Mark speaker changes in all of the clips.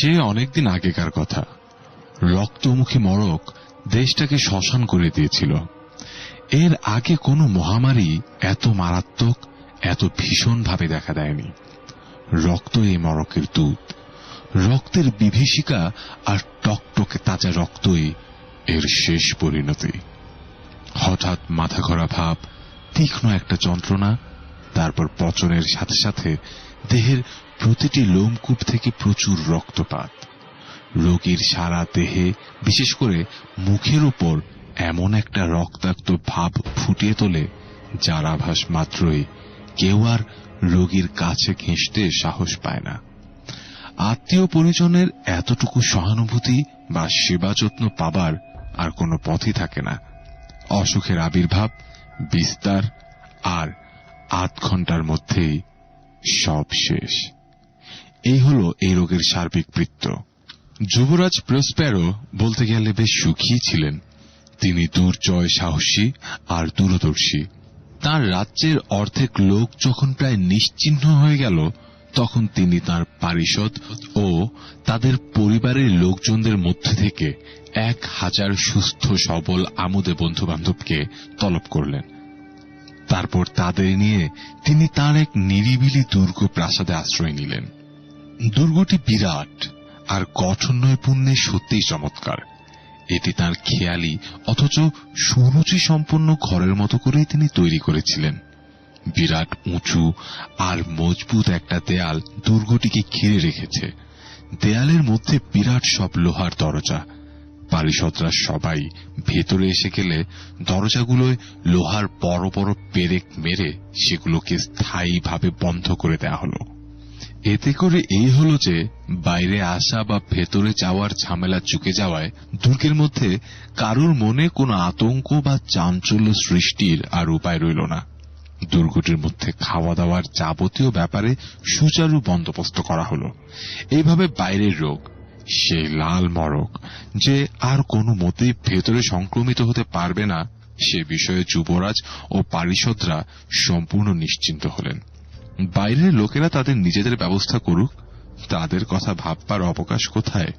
Speaker 1: সে অনেকদিন আগেকার কথা। রক্তমুখী মরক দেশটাকে শ্মশান করে দিয়েছিল। এর আগে কোনো মহামারী এত মারাত্মক, এত ভীষণভাবে দেখা দেয়নি। রক্ত এই মরকের দুধ রক্তের বিভীষিকা আর টকটকে তাজা রক্তই এর শেষ পরিণতি। হঠাৎ মাথা ঘোরা ভাব, তীক্ষ্ণ একটা যন্ত্রণা, তারপর পচনের সাথে সাথে দেহের প্রতিটি লোমকূপ থেকে প্রচুর রক্তপাত। রোগীর সারা দেহে, বিশেষ করে মুখের উপর, এমন একটা রক্তাক্ত ভাব ফুটিয়ে তোলে, যার আভাস মাত্রই কেউ আর রোগীর কাছে ঘেঁষতে সাহস পায় না। আত্মীয় পরিজনের এতটুকু সহানুভূতি বা সেবা যত্ন পাবার আর কোনো পথই থাকে না। অসুখের আবির্ভাব, বিস্তার আর আধ ঘণ্টার মধ্যেই সব শেষ। এই হল এই রোগের সার্বিক বৃত্ত। যুবরাজ প্রসপ্যারো বলতে গেলে বেশ সুখী ছিলেন। তিনি দুর্জয় সাহসী আর দূরদর্শী। তার রাজ্যের অর্ধেক লোক যখন প্রায় নিশ্চিহ্ন হয়ে গেল, তখন তিনি তার পারিষদ ও তাদের পরিবারের লোকজনদের মধ্যে থেকে এক হাজার সুস্থ, সবল, আমোদে বন্ধু বান্ধবকে তলব করলেন। তারপর তাদের নিয়ে তিনি তার এক নিরিবিলি দুর্গ প্রাসাদে আশ্রয় নিলেন। দুর্গটি বিরাট আর গঠন নৈপুণ্যে সত্যিই চমৎকার। এটি তার খেয়ালি অথচ সুরুচি সম্পন্ন ঘরের মতো করেই তিনি তৈরি করেছিলেন। বিরাট, উঁচু আর মজবুত একটা দেয়াল দুর্গটিকে ঘিরে রেখেছে। দেয়ালের মধ্যে বিরাট সব লোহার দরজা। পারিষদরা সবাই ভেতরে এসে গেলে দরজাগুলোয় লোহার বড় বড় পেরেক মেরে সেগুলোকে স্থায়ীভাবে বন্ধ করে দেয়া হলো। এতে করে এই হল যে, বাইরে আসা বা ভেতরে যাওয়ার ঝামেলা চুকে যাওয়ায় দুর্গের মধ্যে কারুর মনে কোনো আতঙ্ক বা চাঞ্চল্য সৃষ্টির আর উপায় রইল না। দুর্গটির মধ্যে খাওয়া দাওয়ার যাবতীয় ব্যাপারে সুচারু বন্দোবস্ত করা হলো। এইভাবে বাইরের রোগ, সেই লাল মরক, যে আর কোনো মতেই ভেতরে সংক্রমিত হতে পারবে না, সে বিষয়ে যুবরাজ ও পারিষদরা সম্পূর্ণ নিশ্চিন্ত হলেন। বাইরের লোকেরা তাদের নিজেদের ব্যবস্থা করুক, তাদের কথা ভাববার অবকাশ কোথায়?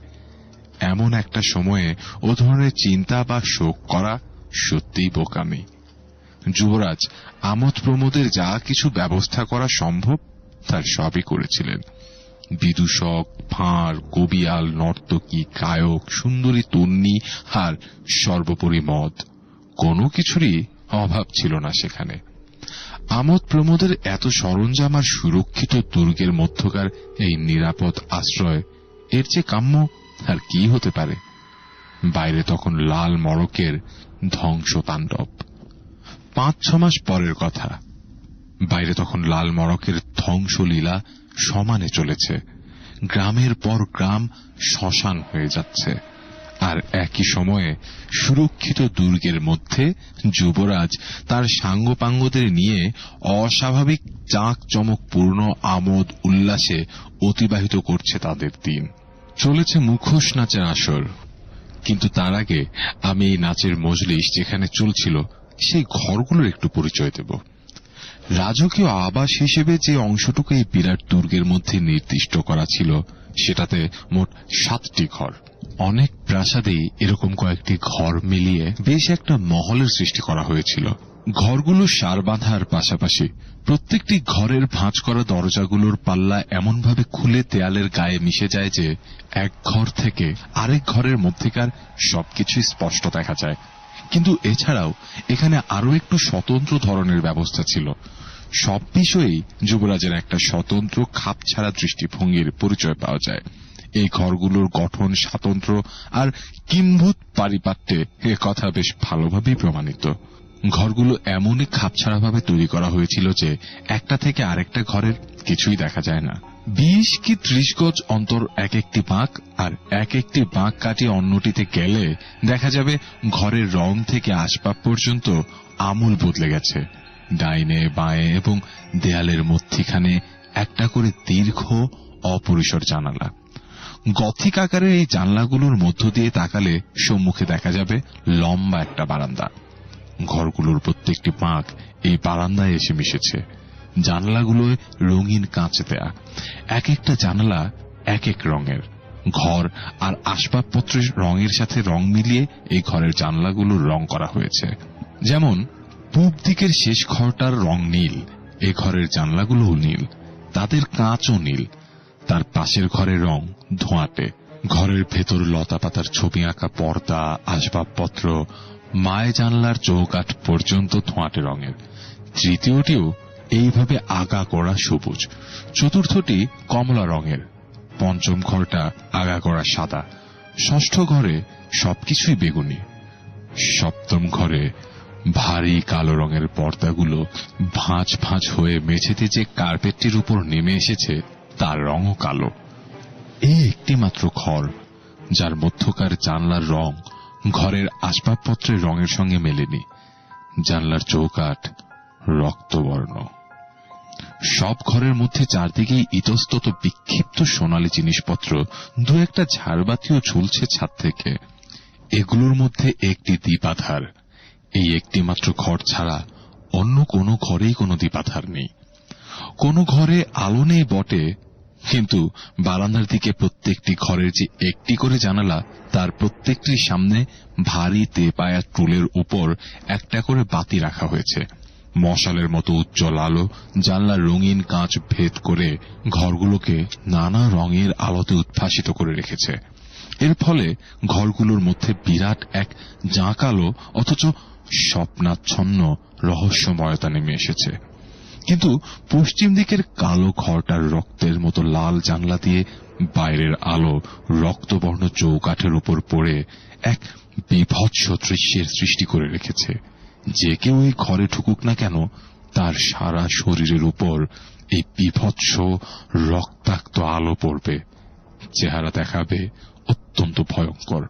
Speaker 1: এমন একটা সময়ে ও ধরনের চিন্তা বা শোক করা সত্যিই বোকামি। যুবরাজ, আমোদ প্রমোদের যা কিছু ব্যবস্থা করা সম্ভব, তার সবই করেছিলেন। বিদূষক, ফাঁড়, কবিয়াল, নর্তকী, গায়ক, সুন্দরী তন্নি আর সর্বোপরি মদ। কোনো কিছুরই অভাব ছিল না সেখানে। আমোদ প্রমোদের এত সরঞ্জাম আর সুরক্ষিত দুর্গের মধ্যকার এই নিরাপদ আশ্রয়, এর যে কাম্য আর কি হতে পারে? বাইরে তখন লাল মরকের ধ্বংস তাণ্ডব পাঁচ, ছ মাস পরের কথা। বাইরে তখন লাল মরকের ধ্বংসলীলা সমানে চলেছে। গ্রামের পর গ্রাম শ্মশান হয়ে যাচ্ছে। আর একই সময়ে সুরক্ষিত দুর্গের মধ্যে যুবরাজ তার সাঙ্গপাঙ্গদের নিয়ে অস্বাভাবিক চাক চমকপূর্ণ আমোদ উল্লাসে অতিবাহিত করছে তাদের দিন। চলেছে মুখোশ নাচের আসর। কিন্তু তার আগে আমি এই নাচের মজলিস যেখানে চলছিল, সেই ঘরগুলোর একটু পরিচয় দেব। রাজকীয় আবাস হিসেবে যে অংশটুকু এই বিরাট দুর্গের মধ্যে নির্দিষ্ট করা ছিল সেটাতে মোট সাতটি ঘর। অনেক প্রাসাদেই এরকম কয়েকটি ঘর মিলিয়ে বেশ একটা মহলের সৃষ্টি করা হয়েছিল। ঘরগুলো সার বাঁধার পাশাপাশি প্রত্যেকটি ঘরের ভাঁজ করা দরজাগুলোর পাল্লা এমনভাবে খুলে দেয়ালের গায়ে মিশে যায় যে এক ঘর থেকে আরেক ঘরের মধ্যেকার সবকিছুই স্পষ্ট দেখা যায়। কিন্তু এছাড়াও এখানে আরও একটু স্বতন্ত্র ধরনের ব্যবস্থা ছিল। সব বিষয়েই যুবরাজের একটা স্বতন্ত্র খাপছাড়া দৃষ্টিভঙ্গির পরিচয় পাওয়া যায়। এই ঘরগুলোর গঠন স্বাতন্ত্র আর কিম্ভূত পারিপাট্যে এ কথা বেশ ভালোভাবেই প্রমাণিত। ঘরগুলো এমনই খাপছাড়াভাবে তৈরি করা হয়েছিল যে একটা থেকে আরেকটা ঘরের কিছুই দেখা যায় না। বিশ কি ত্রিশ গজ অন্তর এক একটি বাঁক আর এক একটি বাঁক কাটিয়ে অন্যটিতে গেলে দেখা যাবে ঘরের রং থেকে আসবাব পর্যন্ত আমূল বদলে গেছে। ডাইনে বাঁয়ে এবং দেয়ালের মধ্যিখানে একটা করে দীর্ঘ অপরিসর জানালা। গথিক আকারের এই জানলাগুলোর মধ্য দিয়ে তাকালে সম্মুখে দেখা যাবে লম্বা একটা বারান্দা। ঘরগুলোর প্রত্যেকটি পাঁক এই বারান্দায় এসে মিশেছে। জানালাগুলোয় রঙিন কাঁচে দেয়া। এক একটা জানালা এক এক রঙের। ঘর আর আসবাবপত্রের রঙের সাথে রং মিলিয়ে এই ঘরের জানলাগুলোর রং করা হয়েছে। যেমন পূব দিকের শেষ ঘরটার রং নীল, এ ঘরের জানলাগুলোও নীল, তাদের কাঁচও নীল, তার পাশের ঘরের রং ধোঁয়াটে, ঘরের ভেতর লতা পাতার ছবি আঁকা পর্দা, আসবাবপত্র, মায় জানলার চৌকাঠ পর্যন্ত ধোঁয়াটে রঙের। তৃতীয়টিও এইভাবে আগা করা সবুজ, চতুর্থটি কমলা রঙের। পঞ্চম ঘরটা আগা করা সাদা, ষষ্ঠ ঘরে সবকিছুই বেগুনি, সপ্তম ঘরে ভারী কালো রঙের পর্দাগুলো ভাঁজ ভাঁজ হয়ে মেঝেতে যে কার্পেটটির উপর নেমে এসেছে, তার রঙও কালো। এই একটি মাত্র ঘর যার মধ্যকার জানলার রং ঘরের আসবাবপত্রের রঙের সঙ্গে মেলেনি। জানলার চৌকাঠ রক্তবর্ণ। সব ঘরের মধ্যে চারদিকেই ইতস্তত বিক্ষিপ্ত সোনালী জিনিসপত্র দু একটা ঝাড়বাতিও ঝুলছে ছাদ থেকে। এগুলোর মধ্যে একটি দ্বীপাধার এই একটি মাত্র ঘর ছাড়া অন্য কোনো ঘরেই কোনো দ্বীপাধার নেই। কোনো ঘরে আলো নেই বটে, কিন্তু বারান্দার দিকে প্রত্যেকটি ঘরের যে একটি করে জানালা, তার প্রত্যেকটির সামনে ভারী তেপায়া টুলের উপর একটা করে বাতি রাখা হয়েছে। মশালের মতো উজ্জ্বল আলো, জানলার রঙিন কাঁচ ভেদ করে ঘরগুলোকে নানা রঙের আলোতে উদ্ভাসিত করে রেখেছে। এর ফলে ঘরগুলোর মধ্যে বিরাট এক জাঁকালো অথচ স্বপ্নাচ্ছন্ন রহস্যময়তা নেমে এসেছে। কিন্তু পশ্চিম দিকের কালো ঘরটার রক্তের মতো লাল জানলা দিয়ে বাইরের আলো রক্তবর্ণ চৌকাঠের উপর পড়ে এক বিভৎস দৃশ্যের সৃষ্টি করে রেখেছে। যে কেউ এই ঘরে ঢুকুক না কেন, তার সারা শরীরের উপর এই বিভৎস রক্তাক্ত আলো পড়বে। চেহারা দেখাবে অত্যন্ত ভয়ঙ্কর।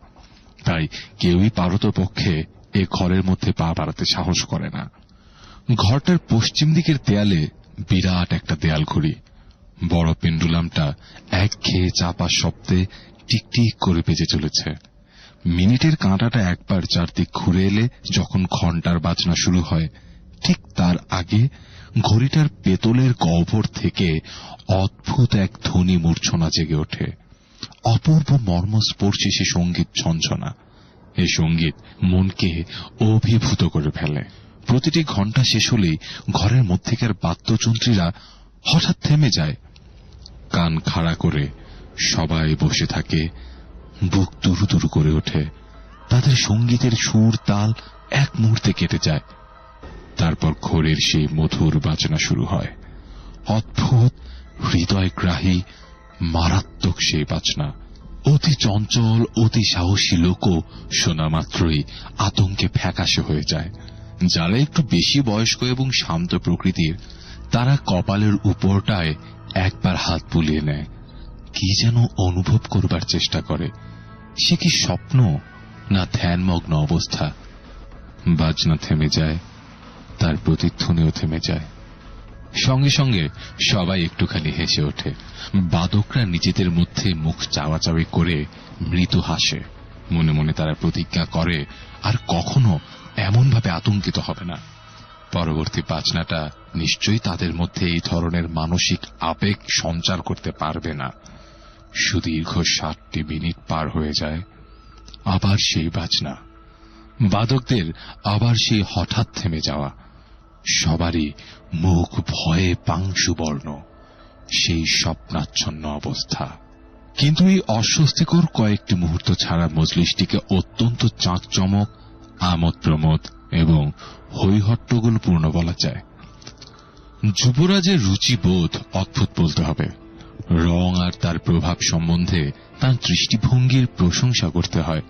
Speaker 1: তাই কেউই পারতপক্ষে এ ঘরের মধ্যে পা বাড়াতে সাহস করে না। ঘরটার পশ্চিম দিকের দেয়ালে বিরাট একটা দেয়াল ঘড়ি। বড় পেন্ডুলামটা এক খেয়ে চাপা শব্দে টিকটিক করে বেজে চলেছে। মিনিটের কাঁটাটা একবার চারদিক ঘুরে এলে যখন ঘণ্টার বাজনা শুরু হয়, ঠিক তার আগে ঘড়িটার পেতলের গহ্বর থেকে অদ্ভুত এক ধ্বনি মূর্ছনা জেগে ওঠে। অপূর্ব মর্মস্পর্শী সে সংগীত ঝঞ্ঝনা এই সংগীত মনকে অভিভূত করে ফেলে। প্রতিটি ঘণ্টা শেষ হলেই ঘরের মধ্যেকার বাদ্যযন্ত্রীরা হঠাৎ থেমে যায়। কান খাড়া করে সবাই বসে থাকে, বুক তুরু তুরু করে ওঠে। তাদের সঙ্গীতের সুর তাল এক মুহূর্তে কেটে যায়। তারপর ঘোরের সেই মধুর বাজনা শুরু হয়। অদ্ভুত হৃদয়গ্রাহী মারাত্মক সেই বাজনা। অতি চঞ্চল, অতি সাহসী লোকও শোনা মাত্রই আতঙ্কে ফ্যাকাশে হয়ে যায়। যারা একটু বেশি বয়স্ক এবং শান্ত প্রকৃতির, তারা কপালের উপরটায় একবার হাত বুলিয়ে নেয়। কি যেন অনুভব করবার চেষ্টা করে। সে কি স্বপ্ন না ধ্যানমগ্ন অবস্থা? বাজনা থেমে যায়, তার প্রতিধ্বনিও থেমে যায়। সঙ্গে সঙ্গে সবাই একটুখানি হেসে ওঠে। বাদকরা নিজেদের মধ্যে মুখ চাওয়াচাওয়ি করে মৃদু হাসে। মনে মনে তারা প্রতিজ্ঞা করে, আর কখনো এমনভাবে আতঙ্কিত হবে না। পরবর্তী বাজনাটা নিশ্চয়ই তাদের মধ্যে এই ধরনের মানসিক আবেগ সঞ্চার করতে পারবে না। সুদীর্ঘ ষাটটি মিনিট পার হয়ে যায়, আবার সেই বাজনা বাদকদের আবার সেই হঠাৎ থেমে যাওয়া। সবারই মুখ ভয়ে পাংশুবর্ণ, সেই স্বপ্নাচ্ছন্ন অবস্থা। কিন্তু এই অস্বস্তিকর কয়েকটি মুহূর্ত ছাড়া মজলিসটিকে অত্যন্ত চাঁকচমক আমোদ প্রমোদ এবং হৈহট্টগোল পূর্ণ বলা যায়। যুবরাজের রুচিবোধ অদ্ভুত বলতে হবে। রং আর তার প্রভাব সম্বন্ধে তার দৃষ্টিভঙ্গির প্রশংসা করতে হয়।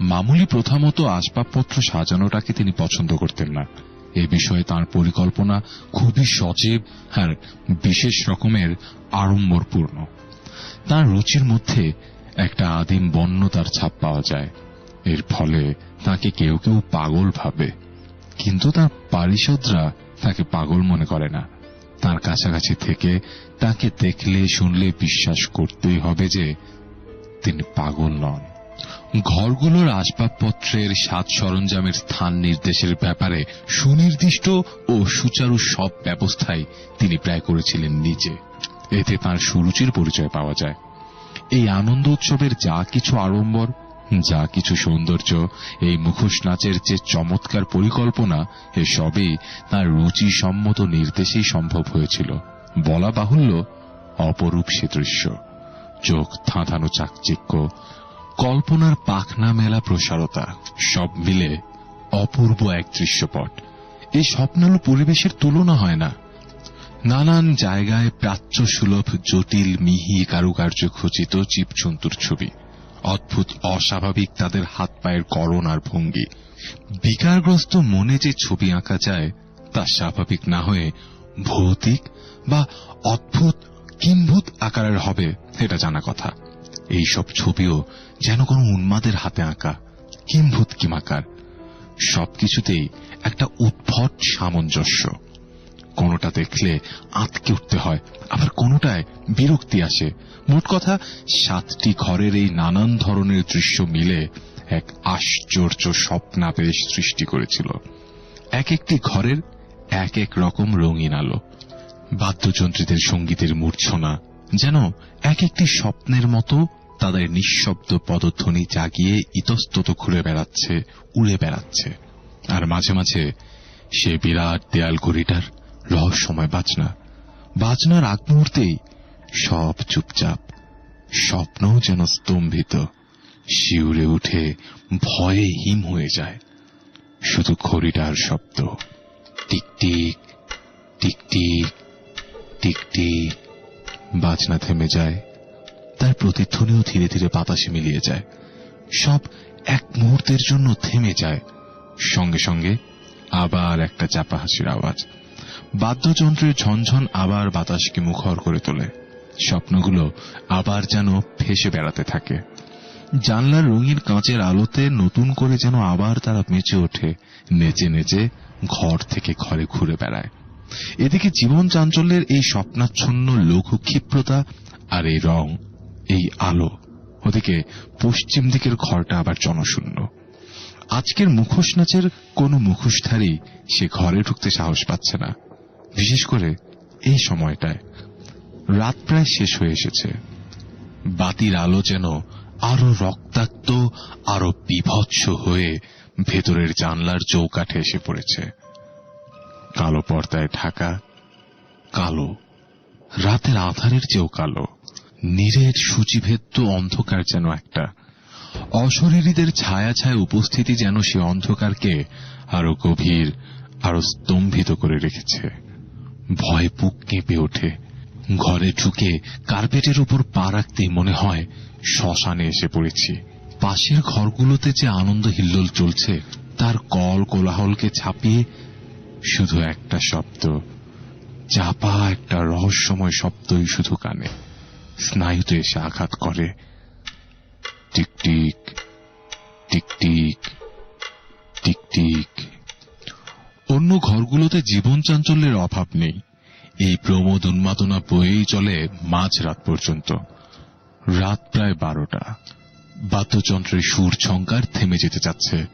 Speaker 1: মামুলি প্রথামতো আসবাবপত্র সাজানোটাকে তিনি পছন্দ করতেন না। এ বিষয়ে তার পরিকল্পনা খুবই সজীব আর বিশেষ রকমের আড়ম্বরপূর্ণ। তার রুচির মধ্যে একটা আদিম বন্যতার ছাপ পাওয়া যায়। এর ফলে তাকে কেউ কেউ পাগল ভাবে। কিন্তু তার পারিষদরা তাকে পাগল মনে করে না। তার কাছাকাছি থেকে তাকে দেখলে, শুনলে বিশ্বাস করতেই হবে যে তিনি পাগল নন। ঘরগুলোর আসবাবপত্রের সাজ সরঞ্জামের স্থান নির্দেশের ব্যাপারে সুনির্দিষ্ট ও সুচারু সব ব্যবস্থাই তিনি প্রায় করেছিলেন নিজে। এতে তার সুরুচির পরিচয় পাওয়া যায়। এই আনন্দ উৎসবের যা কিছু আড়ম্বর, যা কিছু সৌন্দর্য, এই মুখোশ নাচের যে চমৎকার পরিকল্পনা, এসবই তার রুচি সম্মত নির্দেশেই সম্ভব হয়েছিল। বলা বাহুল্য, অপরূপ সে দৃশ্য। চোখ থাঁথানো চাকচিক্য কল্পনার পাখনা মেলা প্রসারতা, সব মিলে অপূর্ব এক দৃশ্যপট। এই স্বপ্নালু পরিবেশের তুলনা হয় না। নানান জায়গায় প্রাচ্য সুলভ জটিল, মিহি কারুকার্য খচিত জীবজন্তুর ছবি। অদ্ভুত, অস্বাভাবিক তাদের হাত পায়ের করণ আর ভঙ্গি। বিকারগ্রস্ত মনে যে ছবি আঁকা যায়, তা স্বাভাবিক না হয়ে ভৌতিক বা অদ্ভুত, কিম্ভূত আকারের হবে, এটা জানা কথা। এইসব ছবিও যেন কোনো উন্মাদের হাতে আঁকা, কিম্ভূত কিমাকার। সবকিছুতেই একটা উদ্ভট সামঞ্জস্য। কোনোটা দেখলে আঁতকে উঠতে হয়, আবার কোনোটায় বিরক্তি আসে। মোট কথা, সাতটি ঘরের এই নানান ধরনের দৃশ্য মিলে এক আশ্চর্য স্বপ্নাবেশ সৃষ্টি করেছিল। এক একটি ঘরের এক এক রকম রঙিন আলো। বাদ্যযন্ত্রীদের সঙ্গীতের মূর্ছনা যেন এক একটি স্বপ্নের মতো তাদের নিঃশব্দ পদধ্বনি জাগিয়ে ইতস্তত ঘুরে বেড়াচ্ছে, উড়ে বেড়াচ্ছে। আর মাঝে মাঝে সে বিরাট দেয়াল ঘড়িটার রহস্যময় বাজনা। বাজনার আগ মুহূর্তেই সব চুপচাপ, স্বপ্নও যেন স্তম্ভিত, শিউরে উঠে ভয়ে হিম হয়ে যায়। শুধু ঘড়িটার শব্দ টিকটিক টিকটিক টিকটিক বাজনা থেমে যায়, তার প্রতিধ্বনিও ধীরে ধীরে বাতাসে মিলিয়ে যায়। সব এক মুহূর্তের জন্য থেমে যায়। সঙ্গে সঙ্গে আবার একটা চাপা হাসির আওয়াজ। বাদ্যযন্ত্রের ঝনঝন আবার বাতাসকে মুখর করে তোলে। স্বপ্নগুলো আবার যেন ফেসে বেড়াতে থাকে। জানলার রঙিন কাঁচের আলোতে নতুন করে যেন আবার তারা মেচে ওঠে, নেচে নেচে ঘর থেকে ঘরে ঘুরে বেড়ায়। এদিকে জীবন চাঞ্চল্যের এই স্বপ্নাচ্ছন্ন লঘু ক্ষিপ্রতা আর এই রং, এই আলো, ওদিকে পশ্চিম দিকের ঘরটা আবার জনশূন্য। আজকের মুখোশ নাচের কোন মুখোশধারী সে ঘরে ঢুকতে সাহস পাচ্ছে না। বিশেষ করে এই সময়টায়। রাত প্রায় শেষ হয়ে এসেছে। বাতির আলো যেন আরও রক্তাক্ত, আরও বিভৎস হয়ে ভেতরের জানলার চৌকাঠে এসে পড়েছে। কালো পর্দায় ঢাকা, কালো। রাতের আধারের চেয়েও কালো। নীরের সূচিভেদ্য অন্ধকার যেন একটা। অশরীরীদের ছায়া ছায়া উপস্থিতি যেন সে অন্ধকারকে আরও গভীর, আরও স্তম্ভিত করে রেখেছে। ভয় বুক কেঁপে ওঠে। ঘরে ঢুকে কার্পেটের উপর পা রাখতেই মনে হয় শ্মশানে এসে পড়েছি। পাশের ঘরগুলোতে যে আনন্দ হিল্লোল চলছে, তার কল কোলাহলকে ছাপিয়ে শুধু একটা শব্দ, চাপা একটা রহস্যময় শব্দই শুধু কানে। স্নায়ুতে এসে আঘাত করে। টিকটিক টিকটিক টিকটিক অন্য ঘরগুলোতে জীবন চাঞ্চল্যের অভাব নেই। এই প্রমোদ উন্মাদনা বয়েই চলে মাঝ রাত পর্যন্ত। রাত প্রায় বারোটা। বাদ্যযন্ত্রের সুর ঝঙ্কার থেমে যেতে চাচ্ছে।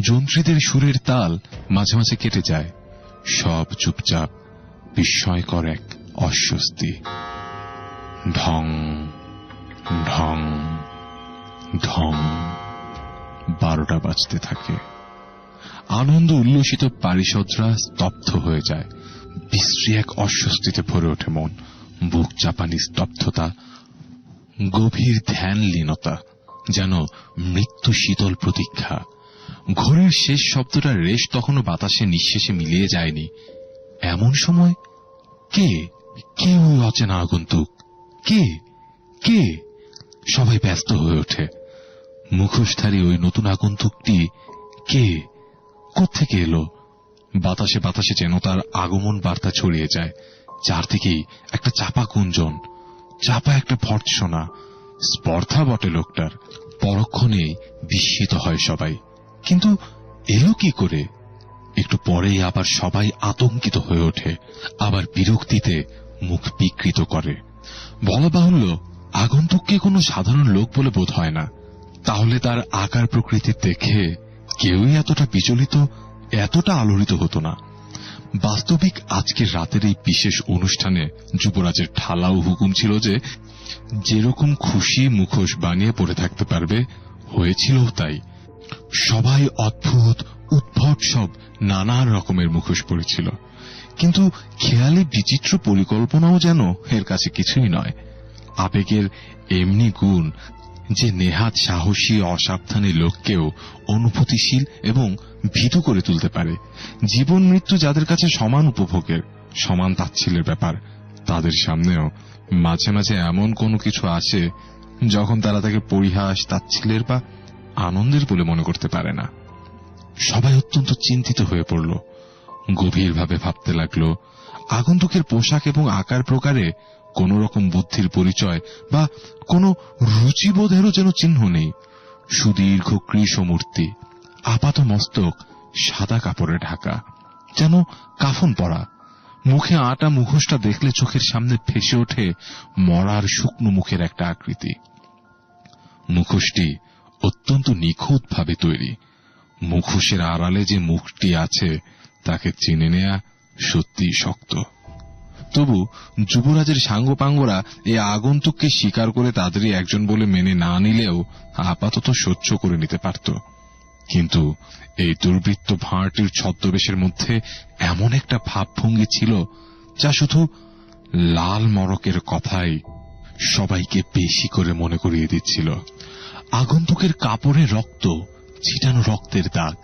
Speaker 1: যন্ত্রীদের সুরের তাল মাঝে মাঝে কেটে যায়। সব চুপচাপ, বিস্ময়কর এক অস্বস্তি। ঢং ঢং ঢং, বারোটা বাজতে থাকে। আনন্দ উল্লসিত পারিষদরা স্তব্ধ হয়ে যায়। বিশ্রী এক অস্বস্তিতে ভরে ওঠে মন। বুক চাপানি স্তব্ধতা, গভীর ধ্যান লীনতা যেন মৃত্যু শীতল প্রতীক্ষা। ঘোরের শেষ শব্দটা রেশ তখনও বাতাসে নিঃশেষে মিলিয়ে যায়নি। এমন সময় কে? কে ওই অচেনা আগন্তুক। কে? কে? সবাই ব্যস্ত হয়ে ওঠে। মুখোশধারী ওই নতুন আগন্তুকটি কে? কোত্থেকে এলো? বাতাসে বাতাসে যেন তার আগমন বার্তা ছড়িয়ে যায়। চারদিকেই একটা চাপা কুঞ্জন চাপা একটা ভর্ৎসনা। স্পর্ধা বটে লোকটার। পরক্ষণেই বিস্মিত হয় সবাই। কিন্তু এলো কি করে? একটু পরেই আবার সবাই আতঙ্কিত হয়ে ওঠে, আবার বিরক্তিতে মুখ বিকৃত করে। বলা বাহুল্য, আগন্তুককে কোনো সাধারণ লোক বলে বোধ হয় না। তাহলে তার আকার প্রকৃতি দেখে কেউই এতটা বিচলিত, এতটা আলোড়িত হতো না। বাস্তবিক আজকের রাতের এই বিশেষ অনুষ্ঠানে যুবরাজের ঠালাও হুকুম ছিল যে, যেরকম খুশি মুখোশ বানিয়ে পড়ে থাকতে পারবে হয়েছিল তাই। সবাই অদ্ভুত, উদ্ভট সব নানা রকমের মুখোশ পড়েছিল। কিন্তু খেয়ালি বিচিত্র পরিকল্পনাও যেন এর কাছে কিছুই নয়। আবেগের এমনি গুণ যে নেহাত সাহসী অসাবধানী লোককেও অনুভূতিশীল এবং ভীতু করে তুলতে পারে। জীবন মৃত্যু যাদের কাছে সমান উপভোগের, সমান তাচ্ছিলের ব্যাপার, তাদের সামনেও মাঝে মাঝে এমন কোনো কিছু আসে যখন তারা তাকে পরিহাস তাচ্ছিলের বা আনন্দের বলে মনে করতে পারে না। সবাই অত্যন্ত চিন্তিত হয়ে পড়ল। গভীরভাবে ভাবতে লাগল, আগন্তুকের পোশাক এবং আকার প্রকারে কোন রকম বুদ্ধির পরিচয় বা কোনো রুচিবোধেরও যেন চিহ্ন নেই। সুদীর্ঘ কৃষমূর্তি, আপাত মস্তক, সাদা কাপড়ে ঢাকা, যেন কাফন পরা। মুখে আটা মুখোশটা দেখলে চোখের সামনে ফেসে ওঠে মরার শুকনো মুখের একটা আকৃতি। মুখোশটি অত্যন্ত নিখুঁতভাবে তৈরি। মুখোশের আড়ালে যে মুখটি আছে, তাকে চিনে নেয়া সত্যি শক্ত। তবু যুবরাজের সাঙ্গপাঙ্গরা এই আগন্তুককে স্বীকার করে তাদেরই একজন বলে মেনে না নিলেও আপাতত সহ্য করে নিতে পারত। কিন্তু এই দুর্বৃত্ত ভাঁড়টির ছদ্মবেশের মধ্যে এমন একটা ভাবভঙ্গি ছিল, যা শুধু লাল মরকের কথাই সবাইকে বেশি করে মনে করিয়ে দিচ্ছিল। আগন্তুকের কাপড়ে রক্ত, ছিটানো রক্তের দাগ।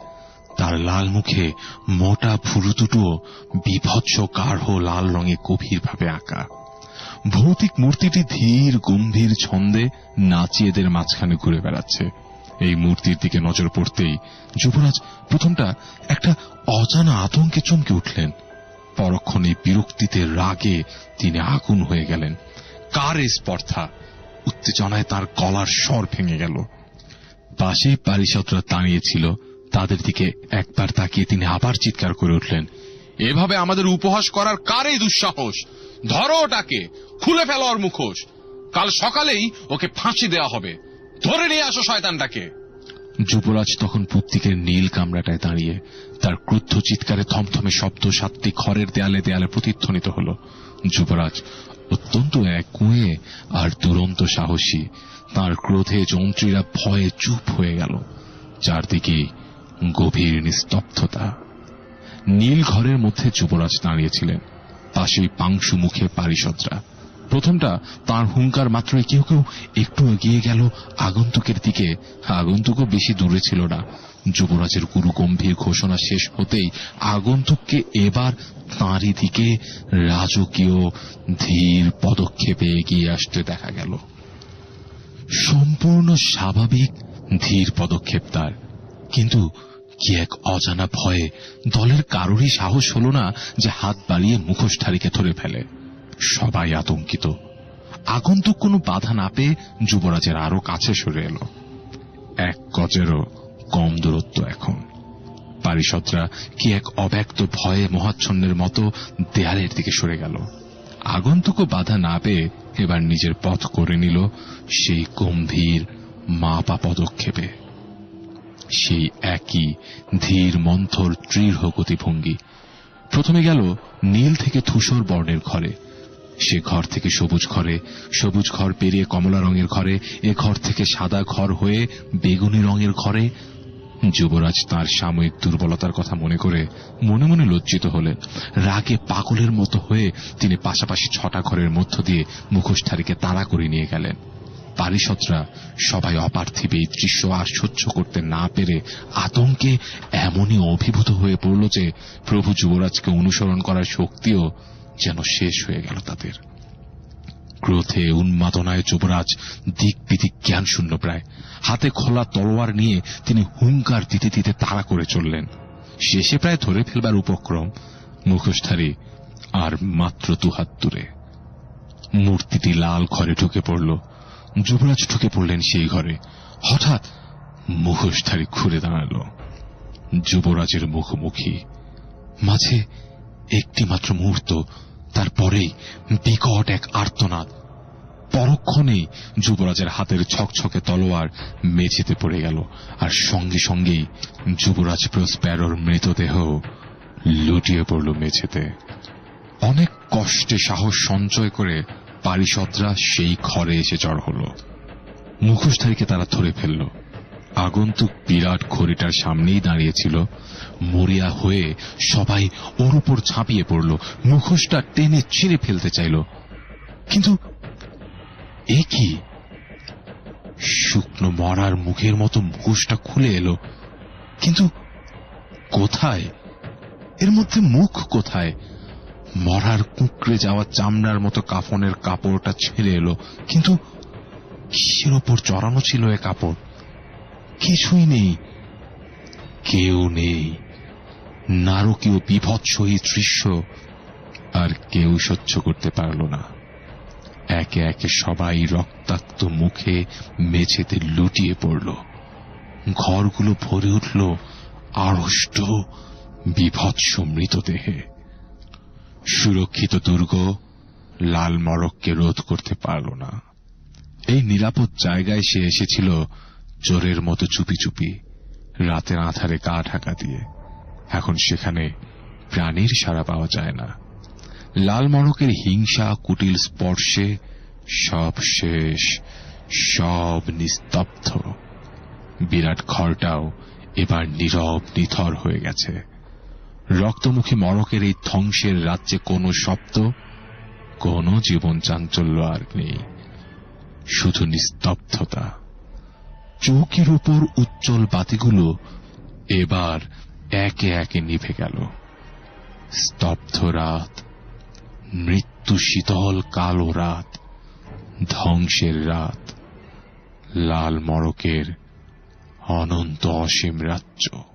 Speaker 1: তার লাল মুখে মোটা ফুরু দুটো বিভৎস গাঢ় লাল রঙে গভীরভাবে আঁকা। ভৌতিক মূর্তিটি ধীর, গম্ভীর ছন্দে নাচিয়েদের মাঝখানে ঘুরে বেড়াচ্ছে। এই মূর্তির দিকে নজর পড়তেই যুবরাজ প্রথমটা একটা অজানা আতঙ্কে চমকে উঠলেন। পরক্ষণে বিরক্তিতে রাগে তিনি আগুন হয়ে গেলেন। কার স্পর্ধা? উত্তেজনায় তার গলার স্বর ভেঙে গেল। পাশেই পারিষদরা দাঁড়িয়েছিল। তাদের দিকে একবার তাকিয়ে তিনি আবার চিৎকার করে উঠলেন,
Speaker 2: এভাবে আমাদের উপহাস করার কারই দুঃসাহস? ধরো ওটাকে, খুলে ফেলো ওর মুখোশ। কাল সকালেই ওকে ফাঁসি দেওয়া হবে। ধরে নিয়ে আসো শয়তানটাকে।
Speaker 1: যুবরাজ তখন পুত্তিকের নীল কামরাটায় দাঁড়িয়ে তার ক্রুদ্ধ চিৎকারে থমথমে শব্দ সাতটি খড়ের দেয়ালে দেয়ালে প্রতিধ্বনিত হল। যুবরাজ অত্যন্ত এক কুঁয়ে আর দুরন্ত সাহসী। তার ক্রোধে যন্ত্রীরা ভয়ে চুপ হয়ে গেল। চারদিকে গভীর নিস্তব্ধতা। নীল ঘরের মধ্যে যুবরাজ দাঁড়িয়েছিলেন। পাশেই পাংশু মুখে পারিষদরা। প্রথমটা তার হুঙ্কার মাত্রই কেউ কেউ একটু এগিয়ে গেল আগন্তুকের দিকে। আগন্তুকও বেশি দূরে ছিল না। যুবরাজের গুরু গম্ভীর ঘোষণা শেষ হতেই আগন্তুককে এবার তাঁরই দিকে রাজকীয় ধীর পদক্ষেপে এগিয়ে আসতে দেখা গেল। সম্পূর্ণ স্বাভাবিক ধীর পদক্ষেপ তার। কিন্তু কি এক অজানা ভয়ে দলের কারোরই সাহস হল না যে হাত বাড়িয়ে মুখোশধারীকে ধরে ফেলে। সবাই আতঙ্কিত। আগন্তুক কোনো বাধা না পেয়ে যুবরাজের আরও কাছে সরে এলো। এক গজেরও কম দূরত্ব এখন। পারিষদরা কি এক অব্যক্ত ভয়ে মহাচ্ছন্নের মতো দেয়ালের দিকে সরে গেল। আগন্তুকও বাধা না পেয়ে এবার নিজের পথ করে নিল সেই গম্ভীর মাপা পদক্ষেপে। সেই একই ধীর মন্থর দৃঢ় গতিভঙ্গি প্রথমে গেল নীল থেকে ধূসর বর্ণের ঘরে। সে ঘর থেকে সবুজ ঘরে, সবুজ ঘর পেরিয়ে কমলা রঙের ঘরে, এ ঘর থেকে সাদা ঘর হয়ে বেগুনি রঙের ঘরে। যুবরাজ তার সাময়িক দুর্বলতার কথা মনে করে মনে মনে লজ্জিত হলেন। রাগে পাগলের মতো হয়ে তিনি পাশাপাশি ছটা ঘরের মধ্য দিয়ে মুখোশধারীকে তাড়া করে নিয়ে গেলেন। পারিষদরা সবাই অপার্থিব এই দৃশ্য আর সহ্য করতে না পেরে আতঙ্কে এমনই অভিভূত হয়ে পড়ল যে প্রভু যুবরাজকে অনুসরণ করার শক্তিও যেন শেষ হয়ে গেল তাদের। ক্রোধে, উন্মাদনায় যুবরাজ দিক বিদিক জ্ঞান শূন্য প্রায়। হাতে খোলা তলোয়ার নিয়ে তিনি হুঙ্কার দিতে দিতে তাড়া করে চললেন। শেষে প্রায় ধরে ফেলবার উপক্রম। মুখোশধারী আর মাত্র দুহাত দূরে। মূর্তিটি লাল ঘরে ঢুকে পড়ল। যুবরাজ ঢুকে পড়লেন সেই ঘরে। হঠাৎ মুখোশধারী ঘুরে দাঁড়াল। যুবরাজের মুখোমুখি। মাঝে একটি মাত্র মুহূর্ত তারপরেই বিকট এক আর্তনাদ। পরক্ষণেই যুবরাজের হাতের ছকছকে তলোয়ার মেঝেতে পড়ে গেল, আর সঙ্গে সঙ্গেই যুবরাজ প্রস্প্যারোর মৃতদেহ লুটিয়ে পড়ল মেঝেতে। অনেক কষ্টে সাহস সঞ্চয় করে পারিষদরা সেই ঘরে এসে জড় হল। মুখোশধারীকে তারা ধরে ফেলল। আগন্তুক বিরাট ঘড়িটার সামনেই দাঁড়িয়েছিল। মরিয়া হয়ে সবাই ওর উপর ঝাঁপিয়ে পড়ল। মুখোশটা টেনে ছিঁড়ে ফেলতে চাইল। কিন্তু এ কি? শুকনো মরার মুখের মতো মুখোশটা খুলে এলো। কিন্তু কোথায়? এর মধ্যে মুখ কোথায়? মরার কুঁকড়ে যাওয়া চামড়ার মতো কাফনের কাপড়টা ছেড়ে এলো। কিন্তু কিসের ওপর চড়ানো ছিল এ কাপড়? কিছুই নেই। কেউ নেই। নারকীয় বিভৎস এই দৃশ্য আর কেউ সহ্য করতে পারল না। একে একে সবাই রক্তাক্ত মুখে মেঝেতে লুটিয়ে পড়ল। ঘরগুলো ভরে উঠল আড়ষ্ট, বিভৎস মৃতদেহে। সুরক্ষিত দুর্গ লাল মরককে রোধ করতে পারল না। এই নিরাপদ জায়গায় সে এসেছিল চোরের মতো চুপি চুপি রাতের আধারে গা ঢাকা দিয়ে। এখন সেখানে প্রাণীর সাড়া পাওয়া যায় না। লাল মড়কের হিংসা, কুটিল স্পর্শে সব শেষ, সব নিস্তব্ধ। বিরাট ঘরটাও এবার নীরব, নিথর হয়ে গেছে। রক্তমুখী মড়কের এই ধ্বংসের রাজ্যে কোনো শব্দ, কোনো জীবন চাঞ্চল্য আর নেই। শুধু নিস্তব্ধতা। চৌকির উপর উজ্জ্বল বাতিগুলো এবার একে একে নিভে গেল। স্তব্ধ রাত, মৃত্যু শীতল কালো রাত, ধ্বংসের রাত, লাল মরকের অনন্ত অসীম রাজ্য।